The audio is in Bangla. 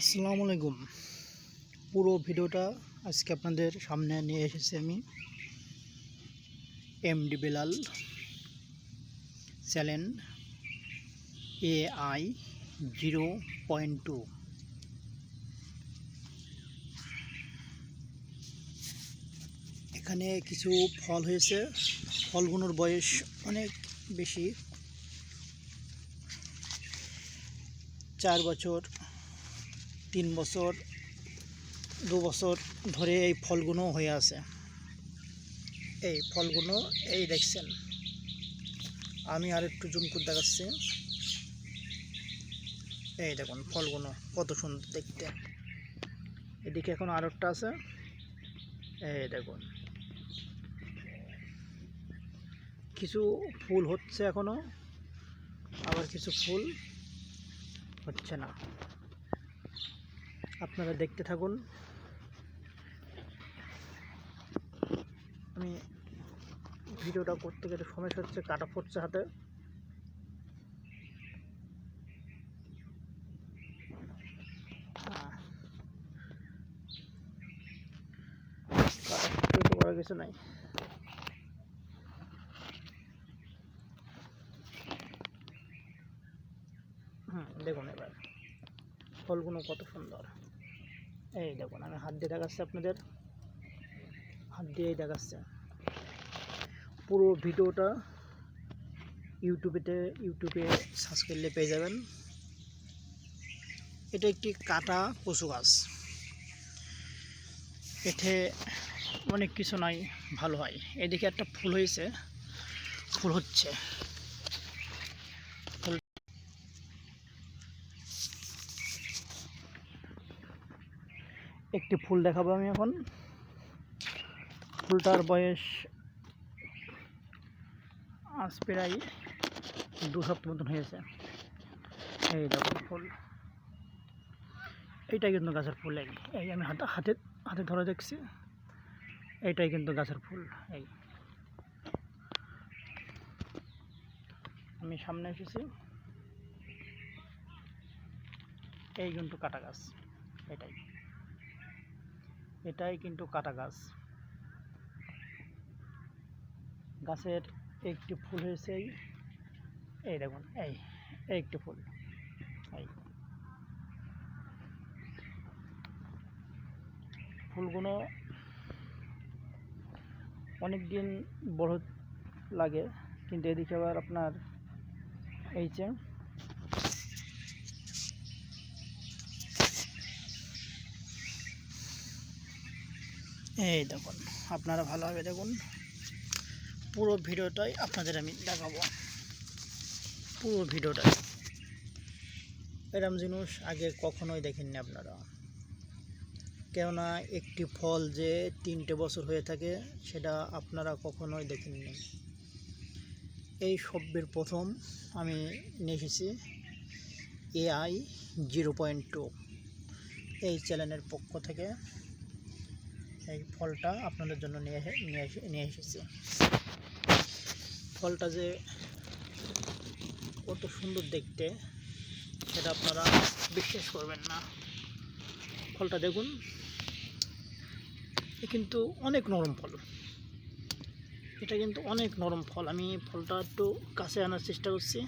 আসসালামু আলাইকুম। পুরো ভিডিওটা আজকে আপনাদের সামনে নিয়ে এসেছি আমি M D Belal, channel A I zero point two. এখানে কিছু ফল হয়েছে। ফলগুলোর বয়স অনেক বেশি। চার বছর। তিন বছর, দু বছর ধরে এই ফলগুলো হয়ে আছে। এই ফলগুলো এই দেখছেন। আমি আর একটু জুম করে দেখাচ্ছি। এই দেখুন ফলগুলো কত সুন্দর দেখতে। এদিকে এখন আর একটা আছে। এই দেখুন। কিছু ফুল হচ্ছে এখনও, আবার কিছু ফুল হচ্ছে না। আপনারা দেখতে থাকুন। আমি ভিডিওটা করতে গেলে সমস্যা হচ্ছে কাটা পড়ছে হাতে। আহ, কাটা পড়তে তো করা কিছু নাই। হুম দেখুন এবার। ফলগুলো কত সুন্দর। এই দেখুন, আমি হাত দিয়ে দেখাচ্ছি আপনাদের। হাত দিয়েই দেখাচ্ছে। পুরো ভিডিওটা ইউটিউবেতে, ইউটিউবে সার্চ করলে পেয়ে যাবেন। এটা একটি কাটা কচু গাছ। এতে অনেক কিছু নাই, ভালো হয়। এদিকে একটা ফুল হয়েছে, ফুল হচ্ছে। একটি ফুল দেখাবো আমি এখন। ফুলটার বয়স আজ প্রায় দু সপ্তাহ মতন হয়েছে। এই দেখুন ফুল। এইটাই কিন্তু গাছের ফুল, এই এই আমি হাতে হাতে হাতে ধরে দেখছি। এইটাই কিন্তু গাছের ফুল, এই। আমি সামনে এসেছি। এই কিন্তু কাটা গাছ, এটাই। এটাই কিন্তু কাটা গাছ। গাছের একটি ফুল হয়েছে এই। এই দেখুন, এই এই একটি ফুল। এই। ফুলগুলো অনেক দিন বড় লাগে, কিন্তু এদিকে আবার আপনার এই যে এই দেখুন, আপনারা ভালোভাবে দেখুন। পুরো ভিডিওটাই আপনাদের আমি দেখাবো। পুরো ভিডিওটাই। এরম জিনিস আগে কখনোই দেখেননি আপনারা। কেননা একটি ফল যে তিনটে বছর হয়ে থাকে, সেটা আপনারা কখনোই দেখেননি এই সব্যের প্রথম আমি নিয়ে এসেছি এআই জিরো পয়েন্ট টু এই চ্যানেলের পক্ষ থেকে এই ফলটা আপনাদের জন্য নিয়ে নিয়ে নিয়ে এসেছি। ফলটা যে কত সুন্দর দেখতে, সেটা আপনারা বিশ্বাস করবেন না। ফলটা দেখুন, এ কিন্তু অনেক নরম ফল। এটা কিন্তু অনেক নরম ফল। আমি ফলটা একটু কাছে আনার চেষ্টা করছি।